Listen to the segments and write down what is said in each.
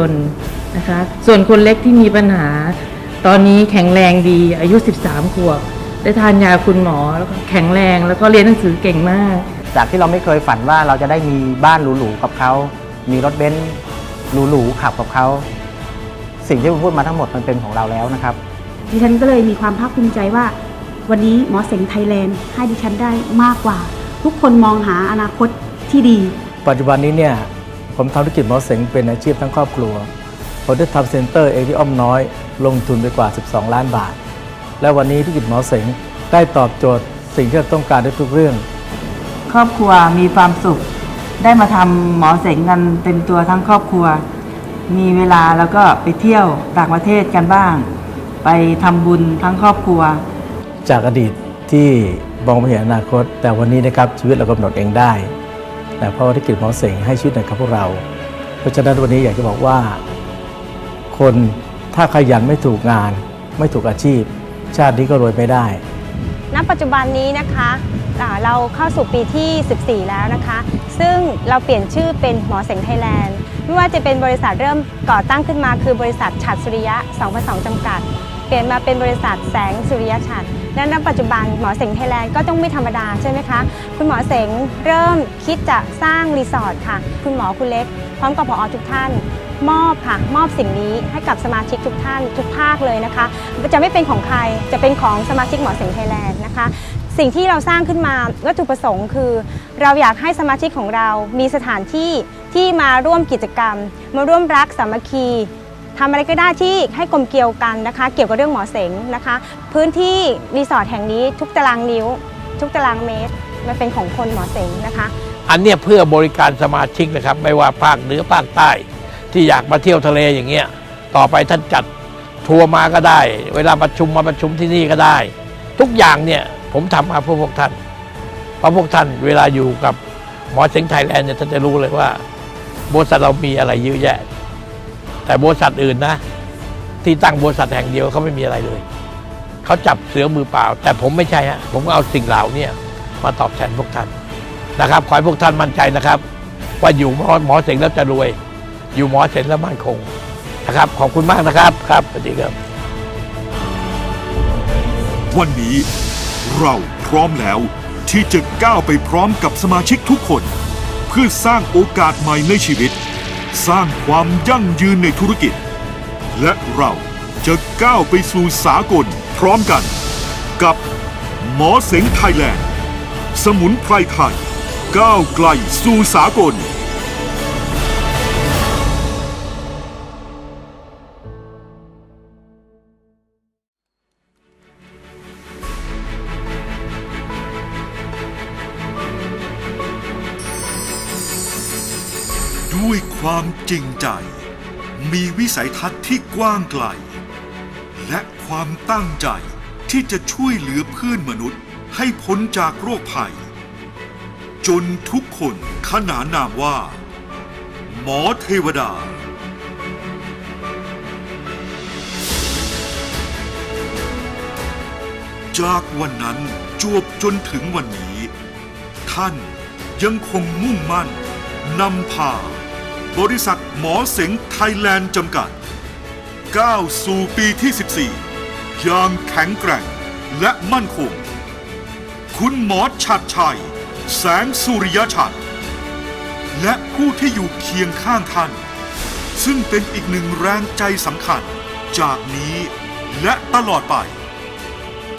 ยนต์นะคะส่วนคนเล็กที่มีปัญหา ตอนนี้แข็งแรงดีอายุ 13 ขวบ ได้ทานยาคุณหมอแล้วก็แข็งแรงแล้วก็เรียนหนังสือเก่งมาก จากที่เราไม่เคยฝันว่าเราจะได้มีบ้านหรูๆกับเขา มีรถเบนซ์หรูๆขับกับเขา สิ่งที่ผมพูดมาทั้งหมดมันเป็นของเราแล้วนะครับ ดิฉันก็เลยมีความภาคภูมิใจว่า วันนี้หมอเสงไทยแลนด์ให้ดิฉันได้มากกว่า ทุกคนมองหาอนาคตที่ดี ปัจจุบันนี้เนี่ย ผมทำธุรกิจหมอเสงเป็นอาชีพทั้งครอบครัว ผมได้ทำเซ็นเตอร์เองที่อ้อมน้อย ลงทุนไปกว่า 12 ล้านบาท และวันนี้ธุรกิจหมอเสงได้ตอบโจทย์สิ่งที่เราต้องการได้ทุกเรื่อง ครอบครัวมีความสุข ได้มาทำหมอเสงกันเต็มตัวทั้งครอบครัว มีเวลาแล้วก็ไปเที่ยวต่างประเทศกันบ้าง ไปทำบุญทั้งครอบครัว จากอดีตที่มองไม่เห็นอนาคต แต่วันนี้นะครับชีวิตเรากำหนดเองได้ แต่เพราะว่าธุรกิจหมอเสงให้ชีวิตในกับพวกเรา เพราะฉะนั้นวันนี้อยากจะบอกว่า คนถ้าขยันไม่ถูกงาน ไม่ถูกอาชีพ ชาตินี้ก็รวยไม่ได้ ณ ปัจจุบันนี้นะคะเราเข้าสู่ปีที่ 14 แล้วนะคะ ซึ่งเราเปลี่ยนชื่อเป็นหมอเสงไทยแลนด์ ไม่ว่าจะเป็นบริษัทเริ่มก่อตั้งขึ้นมาคือบริษัทฉัดสุริยะ 2002 จำกัด เปลี่ยนมาเป็นบริษัทแสงสุริยะฉัด และณปัจจุบันหมอเสงไทยแลนด์ก็ต้องไม่ธรรมดาใช่ไหมคะ คุณหมอเสงเริ่มคิดจะสร้างรีสอร์ทค่ะ คุณหมอคุณเล็ก พร้อมกับผอทุกท่าน มอบค่ะ มอบสิ่งนี้ให้กับสมาชิกทุกท่านทุกภาคเลยนะคะ จะไม่เป็นของใครจะเป็นของสมาชิกหมอเสงไทยแลนด์นะคะสิ่งที่เราสร้างขึ้นมาวัตถุประสงค์คือ เราอยากให้สมาชิกของเรามีสถานที่ที่มาร่วมกิจกรรม มาร่วมรักสามัคคี ทำอะไรก็ได้ที่ให้กลมเกลียวกันนะคะ เกี่ยวกับเรื่องหมอเสงนะคะ พื้นที่รีสอร์ทแห่งนี้ทุกตารางนิ้ว ทุกตารางเมตร มันเป็นของคนหมอเสงนะคะ อันเนี้ยเพื่อบริการสมาชิกนะครับ ไม่ว่าภาคเหนือภาคใต้ ที่อยากมาเที่ยวทะเลอย่างเงี้ยต่อไปท่านจัดทัวร์มาก็ได้ เวลาประชุมมาประชุมที่นี่ก็ได้ ทุกอย่างเนี่ยผมทำมาเพื่อพวกท่านเพราะพวกท่านเวลาอยู่กับหมอเสงไทยแลนด์เนี่ยท่านจะรู้เลยว่าบริษัทเรามีอะไรเยอะแยะ แต่บริษัทอื่นนะ ที่ตั้งบริษัทแห่งเดียวเขาไม่มีอะไรเลย เขาจับเสือมือเปล่า แต่ผมไม่ใช่ฮะผมเอาสิ่งเหล่านี้มาตอบแทนพวกท่านนะครับขอให้พวกท่านมั่นใจนะครับ ว่าอยู่หมอหมอเสงแล้วจะรวย อยู่หมอเสงแล้วมั่นคงนะครับ ขอบคุณมากนะครับครับสวัสดีครับ วันนี้เราพร้อมแล้วที่จะก้าวไปพร้อมกับสมาชิกทุกคน เพื่อสร้างโอกาสใหม่ในชีวิต สร้างความยั่งยืนในธุรกิจ และเราจะก้าวไปสู่สากลพร้อมกัน กับหมอเสงไทยแลนด์ สมุนไพรไทย ก้าวไกลสู่สากล ความจริงใจ มีวิสัยทัศน์ที่กว้างไกล และความตั้งใจที่จะช่วยเหลือเพื่อนมนุษย์ให้พ้นจากโรคภัย จนทุกคนขนานนามว่า หมอเทวดาจากวันนั้นจวบจนถึงวันนี้ ท่านยังคงมุ่งมั่นนำพา บริษัทหมอเสงไทยแลนด์จำกัดก้าวสู่ปีที่ 14 อย่างแข็งแกร่งและมั่นคง คุณหมอชัดชัย แสงสุริยชัด และผู้ที่อยู่เคียงข้างท่าน ซึ่งเป็นอีกหนึ่งแรงใจสำคัญ จากนี้และตลอดไป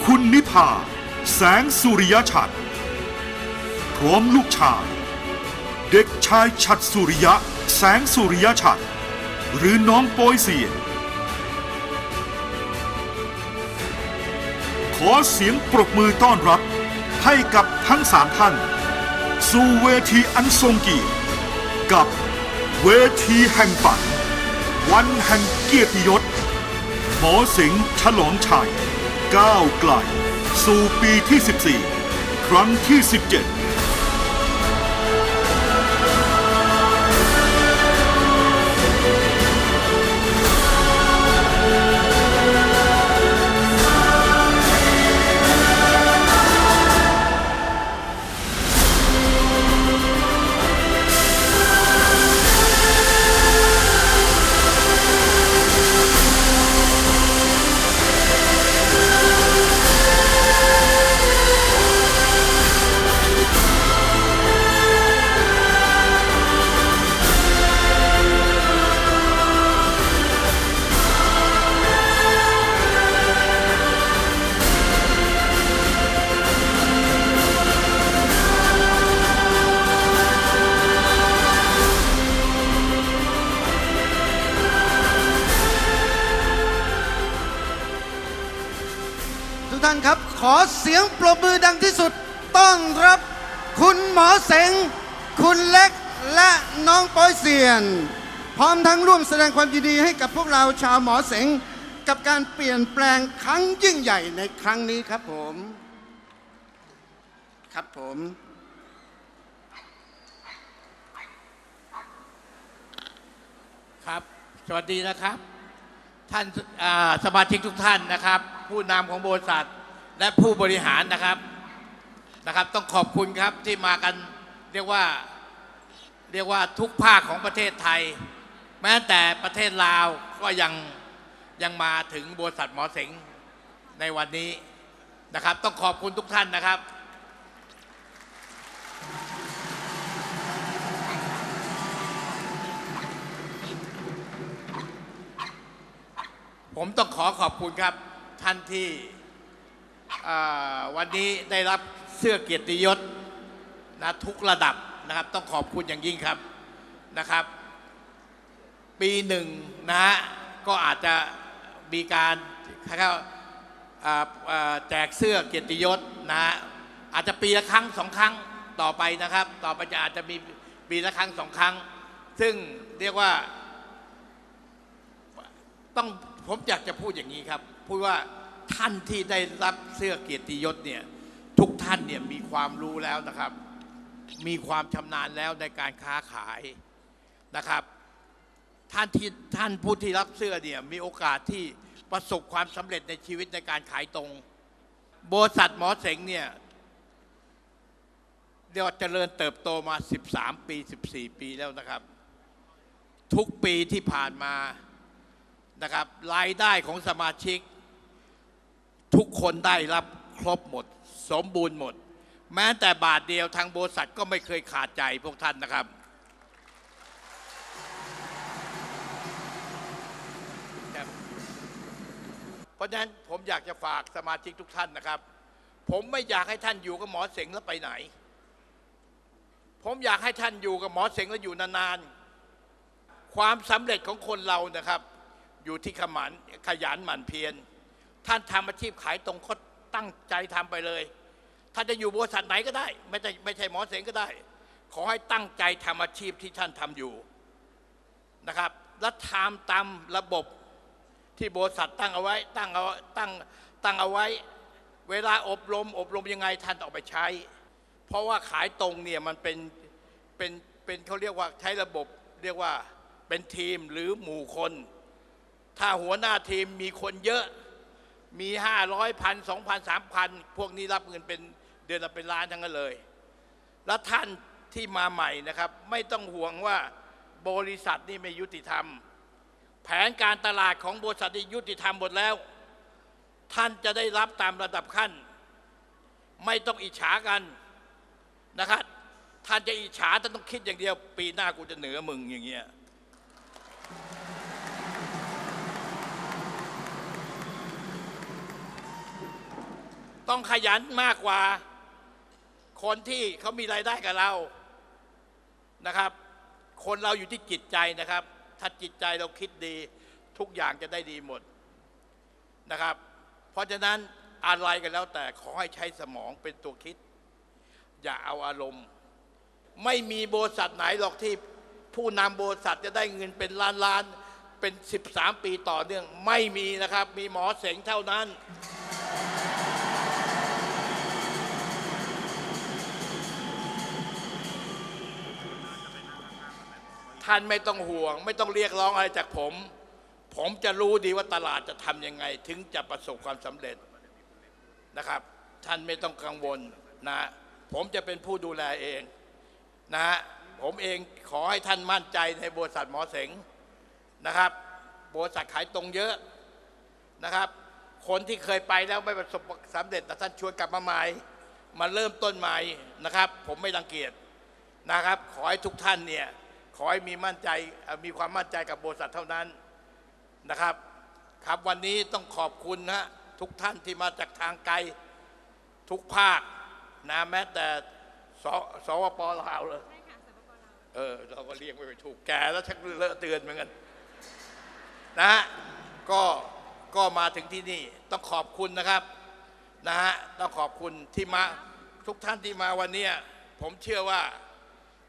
คุณนิพา แสงสุริยชัด พร้อมลูกชาย เด็กชายชัดสุริยะ แสงสุริยชัด หรือน้องโปยเสีย ขอเสียงปรบมือต้อนรับ ให้กับทั้งสามท่าน สู่เวทีอันทรงเกียรติกับเวทีแห่งฝัน วันแห่งเกียรติยศ หมอสิงห์ฉลองชัยก้าวไกล สู่ปีที่ 14 ครั้งที่ 17 รบมือดังที่สุดต้อนรับ คุณหมอเสง คุณเล็กและน้องปอยเซียน พร้อมทั้งร่วมแสดงความยินดีให้กับพวกเราชาวหมอเสง กับการเปลี่ยนแปลงครั้งยิ่งใหญ่ในครั้งนี้ครับผม ครับผมครับ สวัสดีนะครับ ท่านสมาชิกทุกท่านนะครับ ผู้นำของบริษัท และผู้บริหารนะครับนะครับ ต้องขอบคุณครับที่มากันเรียกว่าเรียกว่าทุกภาคของประเทศไทย แม้แต่ประเทศลาวก็ยังยังมาถึงบริษัทหมอเสงในวันนี้นะครับ ต้องขอบคุณทุกท่านนะครับผมต้องขอขอบคุณครับท่านที่ วันนี้ได้รับเสื้อเกียรติยศนะทุกระดับนะครับต้องขอบคุณอย่างยิ่งครับนะครับ ปีหนึ่งนะฮะก็อาจจะมีการเขาแจกเสื้อเกียรติยศนะฮะอาจจะปีละครั้งสองครั้งต่อไปนะครับ ต่อไปจะอาจจะมีปีละครั้งสองครั้ง ซึ่งเรียกว่าต้องผมอยากจะพูดอย่างนี้ครับ พูดว่า ท่านที่ได้รับเสื้อเกียรติยศเนี่ยทุกท่านเนี่ยมีความรู้แล้วนะครับ มีความชำนาญแล้วในการค้าขายนะครับ ท่านที่ท่านผู้ที่รับเสื้อเนี่ยมีโอกาสที่ประสบความสำเร็จในชีวิตในการขายตรงบริษัทหมอเสงเนี่ยเรียวเจริญเติบโตมา 13 ปี 14 ปีแล้วนะครับ ทุกปีที่ผ่านมานะครับรายได้ของสมาชิก ทุกคนได้รับครบหมด สมบูรณ์หมด แม้แต่บาทเดียวทางบริษัทก็ไม่เคยขาดใจพวกท่านนะครับ เพราะฉะนั้นผมอยากจะฝากสมาชิกทุกท่านนะครับ ผมไม่อยากให้ท่านอยู่กับหมอเสงแล้วไปไหน ผมอยากให้ท่านอยู่กับหมอเสงแล้วอยู่นานๆความสำเร็จของคนเรานะครับ อยู่ที่ขมันขยันหมั่นเพียร ท่านทำอาชีพขายตรงก็ตั้งใจทำไปเลย ท่านจะอยู่บริษัทไหนก็ได้ ไม่ใช่ไม่ใช่หมอเสงก็ได้ ขอให้ตั้งใจทำอาชีพที่ท่านทำอยู่นะครับ และทำตามระบบที่บริษัทตั้งเอาไว้ ตั้งเอาตั้งตั้งเอาไว้ เวลาอบรม อบรมยังไงท่านออกไปใช้ เพราะว่าขายตรงเนี่ยมันเป็นเป็นเป็นเขาเรียกว่าใช้ระบบเรียกว่าเป็นทีมหรือหมู่คน ถ้าหัวหน้าทีมมีคนเยอะ มีห้าร้อยพันสองพันสามพันพวกนี้รับเงินเป็นเดือนละเป็นล้านทั้งนั้นเลย แล้วท่านที่มาใหม่นะครับ ไม่ต้องห่วงว่าบริษัทนี่ไม่ยุติธรรม แผนการตลาดของบริษัทนี่ยุติธรรมหมดแล้ว ท่านจะได้รับตามระดับขั้น ไม่ต้องอิจฉากันนะครับท่านจะอิจฉาท่านต้องคิดอย่างเดียว ปีหน้ากูจะเหนือมึงอย่างเงี้ย ต้องขยันมากกว่าคนที่เขามีรายได้กับเรานะครับ คนเราอยู่ที่จิตใจนะครับ ถ้าจิตใจเราคิดดี ทุกอย่างจะได้ดีหมดนะครับ เพราะฉะนั้นอะไรกันแล้วแต่ขอให้ใช้สมองเป็นตัวคิด อย่าเอาอารมณ์ ไม่มีบริษัทไหนหรอกที่ผู้นำบริษัทจะได้เงินเป็นล้านล้านๆเป็น 13 ปีต่อเนื่อง ไม่มีนะครับ มีหมอเสงเท่านั้น ท่านไม่ต้องห่วง ไม่ต้องเรียกร้องอะไรจากผม ผมจะรู้ดีว่าตลาดจะทำยังไง ถึงจะประสบความสำเร็จนะครับ ท่านไม่ต้องกังวลนะผมจะเป็นผู้ดูแลเองนะฮะผมเองขอให้ท่านมั่นใจในบริษัทหมอเสงนะครับบริษัทขายตรงเยอะนะครับ คนที่เคยไปแล้วไม่ประสบความสำเร็จแต่ท่านชวนกลับมาใหม่มาเริ่มต้นใหม่นะครับ ผมไม่รังเกียจนะครับ ขอให้ทุกท่านเนี่ย ขอให้มีมั่นใจเอ่อมีความมั่นใจกับบริษัทเท่านั้นนะครับ ครับวันนี้ต้องขอบคุณนะทุกท่านที่มาจากทางไกลทุกภาคนะแม้แต่สสวปลาวเลยเออเราก็เรียกไม่ถูกแก่แล้วชักเลอะเตือนเหมือนกันนะฮะก็ก็มาถึงที่นี่ต้องขอบคุณนะครับนะฮะต้องขอบคุณที่มาทุกท่านที่มาวันเนี้ยผมเชื่อว่า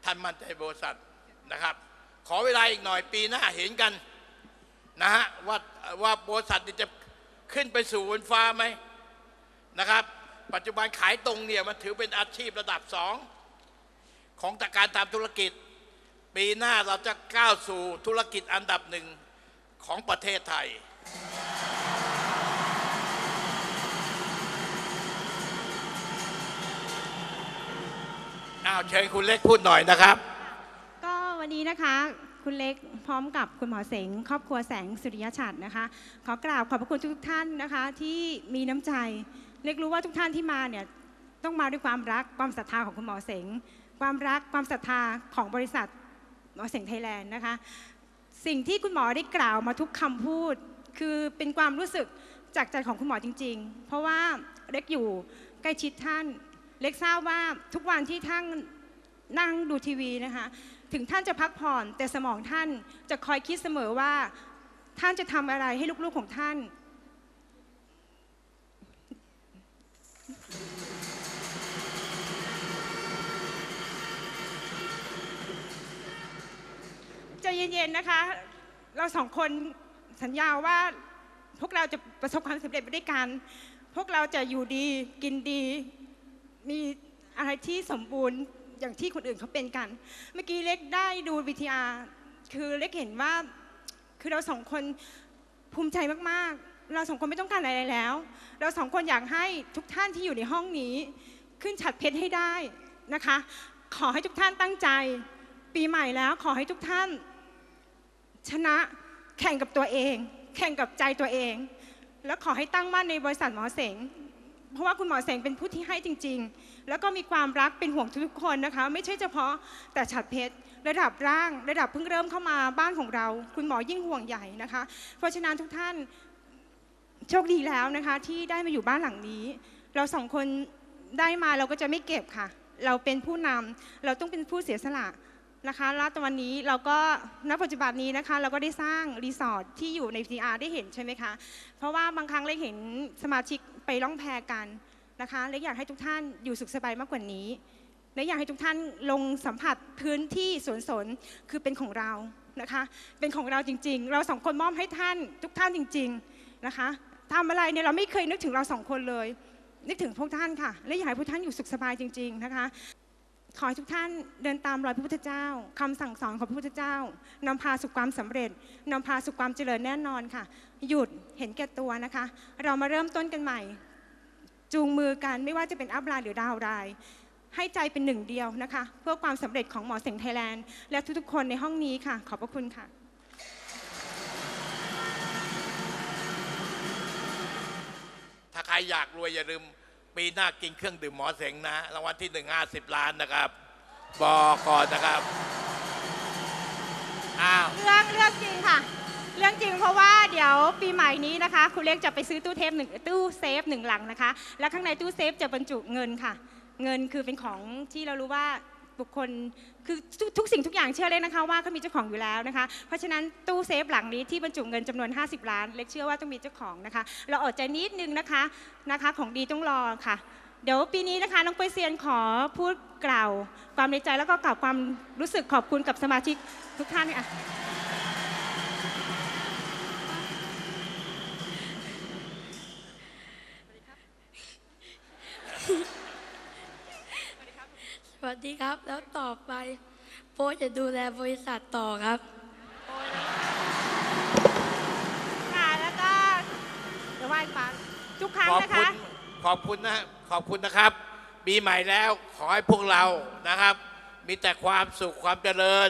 ท่านมั่นใจบริษัท นะครับ ขอเวลาอีกหน่อยปีหน้าเห็นกันนะฮะว่าว่าบริษัทจะขึ้นไปสู่บนฟ้าไหมนะครับ ปัจจุบันขายตรงเนี่ยมันถือเป็นอาชีพระดับสองของตการทำธุรกิจ ปีหน้าเราจะก้าวสู่ธุรกิจอันดับหนึ่งของประเทศไทย อ้าวเชิญคุณเล็กพูดหน่อยนะครับ วันนี้นะคะ คุณเล็กพร้อมกับคุณหมอเสง ครอบครัวแสงสุริยฉัตรนะคะ ขอกราบขอบพระคุณทุกท่านนะคะ ที่มีน้ำใจ เล็กรู้ว่าทุกท่านที่มาเนี่ยต้องมาด้วยความรักความศรัทธาของคุณหมอเสง ความรักความศรัทธาของบริษัทหมอเสงไทยแลนด์นะคะ สิ่งที่คุณหมอได้กล่าวมาทุกคำพูด คือเป็นความรู้สึกจากใจของคุณหมอจริง ๆ เพราะว่าเล็กอยู่ใกล้ชิดท่าน เล็กทราบว่าทุกวันที่ท่านนั่งดูทีวีนะคะ ถึงท่านจะพักผ่อน แต่สมองท่านจะคอยคิดเสมอว่า ท่านจะทำอะไรให้ลูกๆของท่าน ใจเย็นๆนะคะ เราสองคนสัญญาว่า พวกเราจะประสบความสำเร็จไปด้วยกัน พวกเราจะอยู่ดีกินดี มีอะไรที่สมบูรณ์ อย่างที่คนอื่นเขาเป็นกัน เมื่อกี้เล็กได้ดูวิทยาคือเล็กเห็นว่าคือเราสองคนภูมิใจมากๆ เราสองคนไม่ต้องการอะไรแล้ว เราสองคนอยากให้ทุกท่านที่อยู่ในห้องนี้ ขึ้นฉัดเพชรให้ได้นะคะ ขอให้ทุกท่านตั้งใจ ปีใหม่แล้วขอให้ทุกท่าน ชนะแข่งกับตัวเอง แข่งกับใจตัวเอง แล้วขอให้ตั้งมั่นในบริษัทหมอเสงเพราะว่าคุณหมอเสงเป็นผู้ที่ให้จริง ๆ แล้วก็มีความรักเป็นห่วงทุกคนนะคะ ไม่ใช่เฉพาะแต่ฉัดเพชรระดับร่างระดับเพิ่งเริ่มเข้ามาบ้านของเรา คุณหมอยิ่งห่วงใหญ่นะคะ เพราะฉะนั้นทุกท่านโชคดีแล้วนะคะ ที่ได้มาอยู่บ้านหลังนี้ เราสองคนได้มาเราก็จะไม่เก็บค่ะ เราเป็นผู้นำเราต้องเป็นผู้เสียสละนะคะแล้วตอนนี้เราก็ณปัจจุบันนี้นะคะ เราก็ได้สร้างรีสอร์ทที่อยู่ใน VR ได้เห็นใช่ไหมคะ เพราะว่าบางครั้งเล็กเห็นสมาชิกไปล่องแพกัน นะคะเล็กอยากให้ทุกท่านอยู่สุขสบายมากกว่านี้และอยากให้ทุกท่านลงสัมผัสพื้นที่สวนสนคือเป็นของเรานะคะ เป็นของเราจริง ๆ เราสองคนมอบให้ท่านทุกท่านจริง ๆนะคะทำอะไรเนี่ยเราไม่เคยนึกถึงเราสองคนเลย นึกถึงพวกท่านค่ะ และอยากให้พวกท่านอยู่สุขสบายจริง ๆนะคะขอให้ทุกท่านเดินตามรอยพระพุทธเจ้าคำสั่งสอนของพระพุทธเจ้านำพาสู่ความสำเร็จนำพาสู่ความเจริญแน่นอนค่ะ หยุดเห็นแก่ตัวนะคะ เรามาเริ่มต้นกันใหม่ จูงมือกันไม่ว่าจะเป็นอัพไลน์หรือดาวน์ไลน์ให้ใจเป็นหนึ่งเดียวนะคะ เพื่อความสำเร็จของหมอเสงไทยแลนด์ และทุกๆคนในห้องนี้ค่ะ ขอบพระคุณค่ะ ถ้าใครอยากรวยอย่าลืม ปีหน้ากินเครื่องดื่มหมอเสงนะรางวัลที่หนึ่งห้าสิบล้านนะครับ บอกก่อนนะครับอ้าว เรื่องเรื่องจริงค่ะ เรื่องจริงเพราะว่าเดี๋ยวปีใหม่นี้นะคะคุณเล็กจะไปซื้อตู้เทปหนึ่งตู้เซฟหนึ่งหลังนะคะ แล้วข้างในตู้เซฟจะบรรจุเงินค่ะ เงินคือเป็นของที่เรารู้ว่าบุคคลคือทุกทุกสิ่งทุกอย่างเชื่อเลยนะคะว่าเขามีเจ้าของอยู่แล้วนะคะ เพราะฉะนั้นตู้เซฟหลังนี้ที่บรรจุเงินจำนวน 50 ล้าน เล็กเชื่อว่าต้องมีเจ้าของนะคะ เราอดใจนิดนึงนะคะนะคะของดีต้องรอค่ะ เดี๋ยวปีนี้นะคะน้องเปยเซียนขอพูดกล่าว ความในใจแล้วก็กล่าวความรู้สึกขอบคุณกับสมาชิกทุกท่านค่ะ วัสดีครับ แล้วต่อไป โป๊จะดูแลบริษัทต่อครับ ค่ะ แล้วก็เดี๋ยวไหว้ฟังทุกครั้งขอบนะคุณคะขอบคุณนะขอบคุณนะครับ ปีใหม่แล้วขอให้พวกเรานะครับ มีแต่ความสุขความเจริญ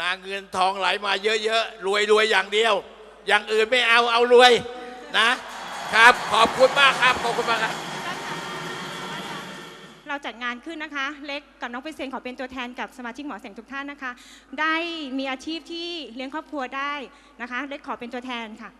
นาเงินทองไหลมาเยอะๆรวยรวยอย่างเดียว อย่างอื่นไม่เอาเอารวยนะครับ ขอบคุณมากครับขอบคุณมากครับ เราจัดงานขึ้นนะคะ เล็กกับน้องเปยเซนขอเป็นตัวแทนกับสมาชิกหมอเสียงทุกท่านนะคะ ได้มีอาชีพที่เลี้ยงครอบครัวได้นะคะ เล็กขอเป็นตัวแทนค่ะ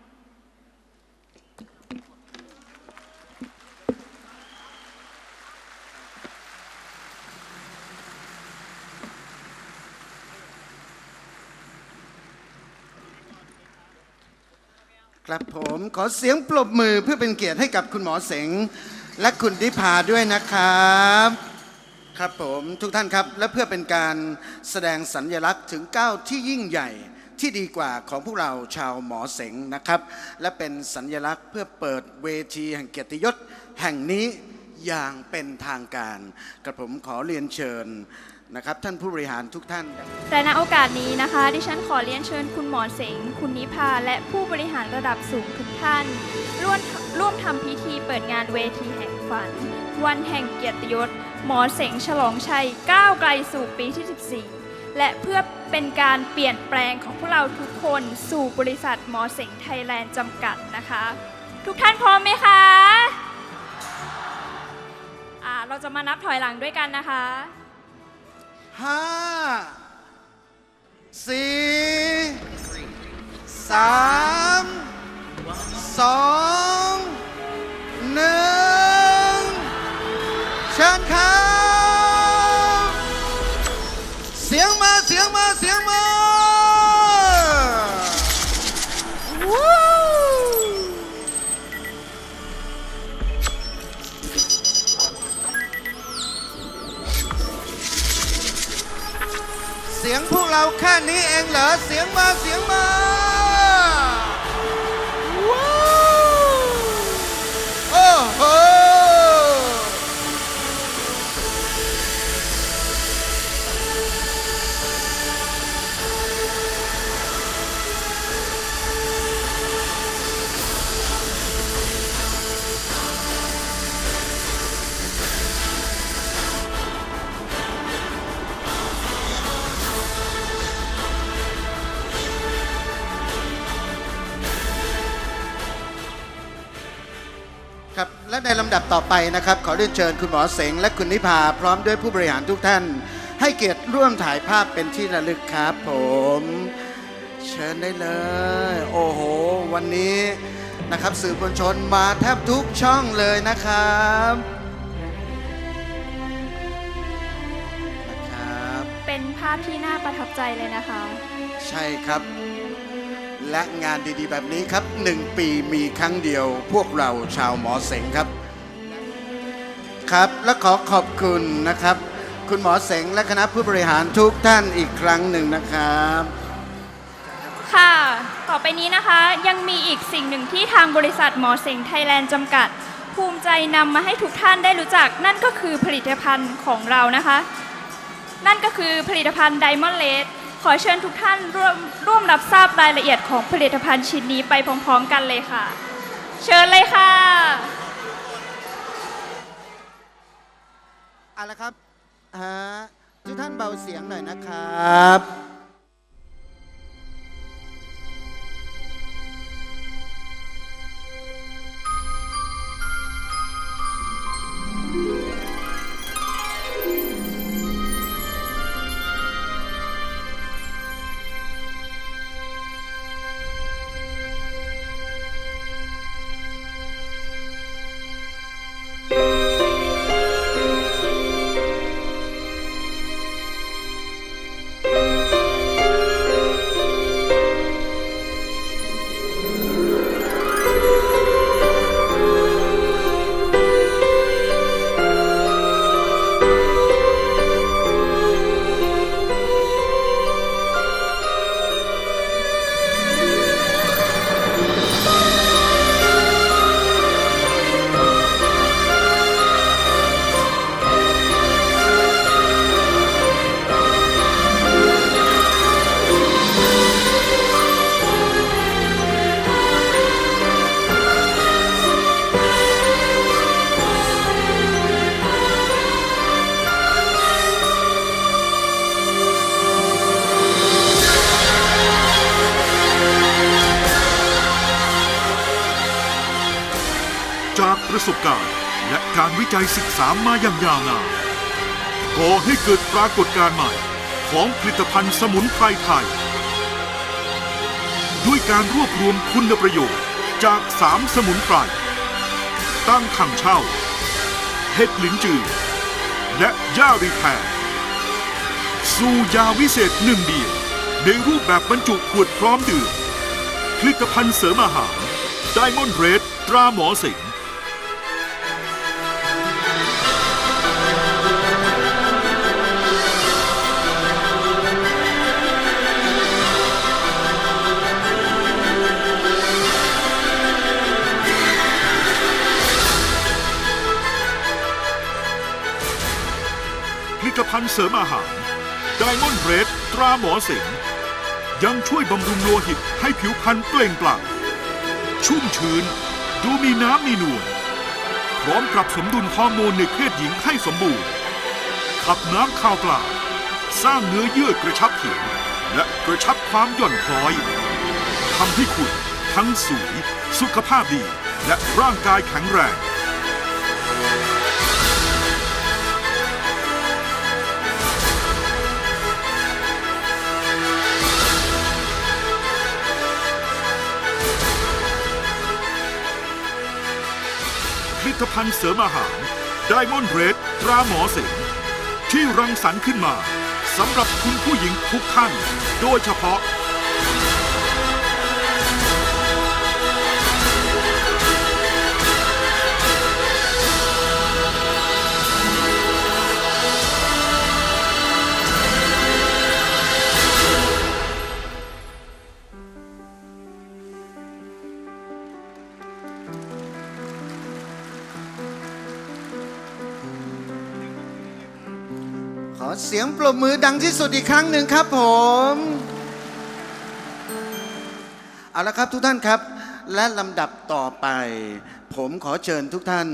ครับผมขอเสียงปรบมือเพื่อเป็นเกียรติให้กับคุณหมอเสง และคุณดิพาด้วยนะครับ ครับผมทุกท่านครับและเพื่อเป็นการแสดงสัญญลักษณ์ถึงก้าวที่ยิ่งใหญ่ที่ดีกว่าของพวกเราชาวหมอเสงนะครับ และเป็นสัญญลักษณ์เพื่อเปิดเวทีแห่งเกียรติยศแห่งนี้อย่างเป็นทางการกระผมขอเรียนเชิญ นะครับท่านผู้บริหารทุกท่าน แต่ณโอกาสนี้นะคะ ดิฉันขอเรียนเชิญคุณหมอเสง คุณนิพาและผู้บริหารระดับสูงทุกท่าน ร่วมร่วมทำพิธีเปิดงานเวทีแห่งฝัน วันแห่งเกียรติยศ หมอเสงฉลองชัยก้าวไกลสู่ปีที่ 14 และเพื่อเป็นการเปลี่ยนแปลงของพวกเราทุกคนสู่บริษัทหมอเสงไทยแลนด์จำกัดนะคะ ทุกท่านพร้อมไหมคะอ่าเราจะมานับถอยหลังด้วยกันนะคะ ห้าสี่สามสองหนึ่งเชิญครับ นี้เองเหรอเสียงมาเสียงมา และในลำดับต่อไปนะครับ ขอเรียนเชิญคุณหมอเสง และคุณนิพาพร้อมด้วยผู้บริหารทุกท่าน ให้เกียรติร่วมถ่ายภาพเป็นที่ระลึกครับผม เชิญได้เลย โอ้โห วันนี้นะครับสื่อมวลชนมาแทบทุกช่องเลยนะครับนะครับ เป็นภาพที่น่าประทับใจเลยนะคะ ใช่ครับ และงานดีๆ แบบนี้ครับหนึ่งปีมีครั้งเดียว พวกเราชาวหมอเสงครับ ครับ และขอขอบคุณนะครับ คุณหมอเสงและคณะผู้บริหารทุกท่านอีกครั้งหนึ่งนะครับ ค่ะ ต่อไปนี้นะคะยังมีอีกสิ่งหนึ่งที่ทางบริษัทหมอเสงไทยแลนด์จำกัด ภูมิใจนำมาให้ทุกท่านได้รู้จัก นั่นก็คือผลิตภัณฑ์ของเรานะคะ นั่นก็คือผลิตภัณฑ์ไดมอนด์เลส ขอเชิญทุกท่านร่วมร่วมรับทราบรายละเอียดของผลิตภัณฑ์ชิ้นนี้ไปพร้อมๆกันเลยค่ะ เชิญเลยค่ะเอาละครับฮะทุกท่านเบาเสียงหน่อยนะครับ ศึกษามาอย่างยาวนานก่อให้เกิดปรากฏการณ์ใหม่ของผลิตภัณฑ์สมุนไพรไทย ด้วยการรวบรวมคุณประโยชน์จากสามสมุนไพร ตั้งถังเช่า เห็ดหลินจือ และย่ารีแพรสู่ยาวิเศษหนึ่งเดียว ในรูปแบบบรรจุขวดพร้อมดื่มผลิตภัณฑ์เสริมอาหารไดมอนด์เรดตราหมอสิง ภัณฑ์เสริมอาหาร ไดมอนด์เรดตราหมอเสงยังช่วยบำรุงโลหิตให้ผิวพรรณเปล่งปลั่ง ชุ่มชื้น ดูมีน้ำมีนวลพร้อมปรับสมดุลฮอร์โมนในเพศหญิงให้สมบูรณ์ ขับน้ำข่าวปลาสร้างเนื้อเยื่อกระชับผิวและกระชับความหย่อนคล้อยทำให้คุณทั้งสวย สุขภาพดี และร่างกายแข็งแรง ตภัณฑ์เสริมอาหารไดมอนด์เรดตราหมอเสงที่รังสรรค์ขึ้นมาสำหรับคุณผู้หญิงทุกท่าน โดยเฉพาะ เสียงปรบมือดังที่สุดอีกครั้งหนึ่งครับผม เอาละครับทุกท่านครับ และลำดับต่อไป ผมขอเชิญทุกท่าน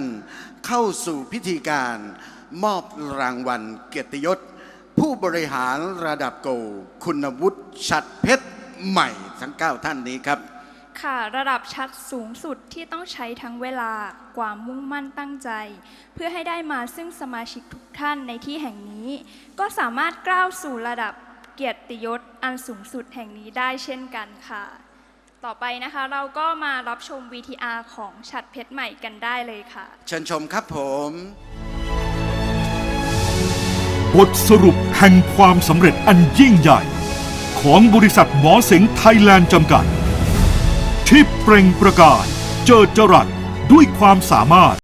เข้าสู่พิธีการมอบรางวัลเกียรติยศ ผู้บริหารระดับโก คุณวุฒิชัดเพชรใหม่ทั้ง 9 ท่านนี้ครับ ค่ะระดับชัดสูงสุดที่ต้องใช้ทั้งเวลาความมุ่งมั่นตั้งใจ เพื่อให้ได้มาซึ่งสมาชิกทุกท่านในที่แห่งนี้ ก็สามารถก้าวสู่ระดับเกียรติยศอันสูงสุดแห่งนี้ได้เช่นกันค่ะ ต่อไปนะคะเราก็มารับชม VTR ของชัดเพชรใหม่กันได้เลยค่ะ เชิญชมครับผม บทสรุปแห่งความสำเร็จอันยิ่งใหญ่ ของบริษัทหมอเสงไทยแลนด์จำกัด ที่เปล่งประกาศ เจิดจรัสด้วยความสามารถ